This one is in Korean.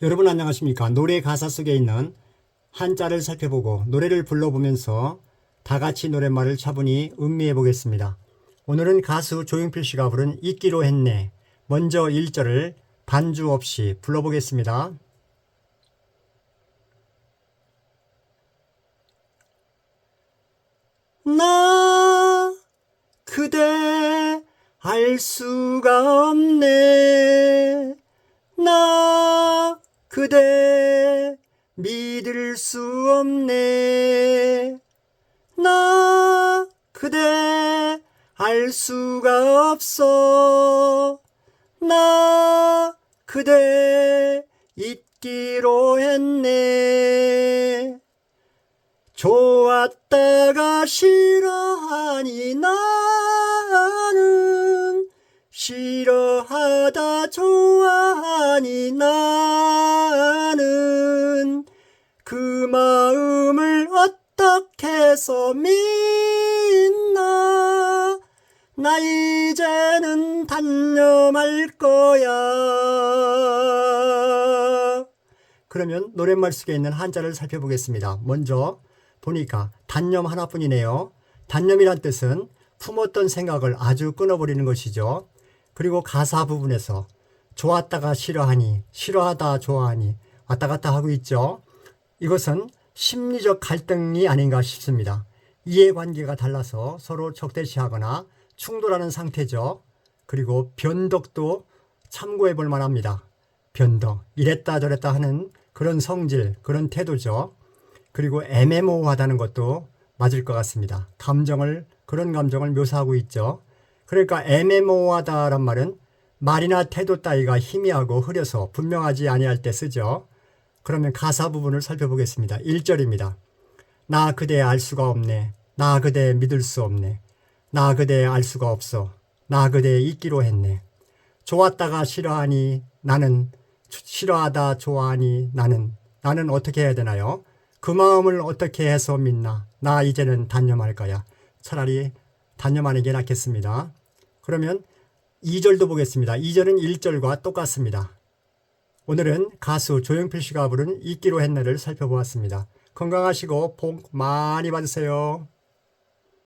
여러분 안녕하십니까? 노래 가사 속에 있는 한자를 살펴보고 노래를 불러보면서 다 같이 노랫말을 차분히 음미해 보겠습니다. 오늘은 가수 조용필 씨가 부른 잊기로 했네. 먼저 1절을 반주 없이 불러보겠습니다. 나 그대 알 수가 없네. 나 그대 믿을 수 없네. 나 그대 알 수가 없어. 나 그대 잊기로 했네. 좋았다가 싫어하니 나는 싫어하다 좋아 해서 믿나 나 이제는 단념할 거야. 그러면 노랫말 속에 있는 한자를 살펴보겠습니다. 먼저 보니까 단념 하나뿐이네요. 단념이란 뜻은 품었던 생각을 아주 끊어버리는 것이죠. 그리고 가사 부분에서 좋았다가 싫어하니 싫어하다 좋아하니 왔다 갔다 하고 있죠. 이것은 심리적 갈등이 아닌가 싶습니다. 이해관계가 달라서 서로 적대시하거나 충돌하는 상태죠. 그리고 변덕도 참고해 볼 만합니다. 변덕, 이랬다 저랬다 하는 그런 성질, 그런 태도죠. 그리고 애매모호하다는 것도 맞을 것 같습니다. 감정을, 그런 감정을 묘사하고 있죠. 그러니까 애매모호하다란 말은 말이나 태도 따위가 희미하고 흐려서 분명하지 아니할 때 쓰죠. 그러면 가사 부분을 살펴보겠습니다. 1절입니다. 나 그대 알 수가 없네. 나 그대 믿을 수 없네. 나 그대 알 수가 없어. 나 그대 잊기로 했네. 좋았다가 싫어하니 나는 싫어하다 좋아하니 나는 나는 어떻게 해야 되나요? 그 마음을 어떻게 해서 믿나? 나 이제는 단념할 거야. 차라리 단념하는 게 낫겠습니다. 그러면 2절도 보겠습니다. 2절은 1절과 똑같습니다. 오늘은 가수 조용필 씨가 부른 잊기로 했네를 살펴보았습니다. 건강하시고 복 많이 받으세요.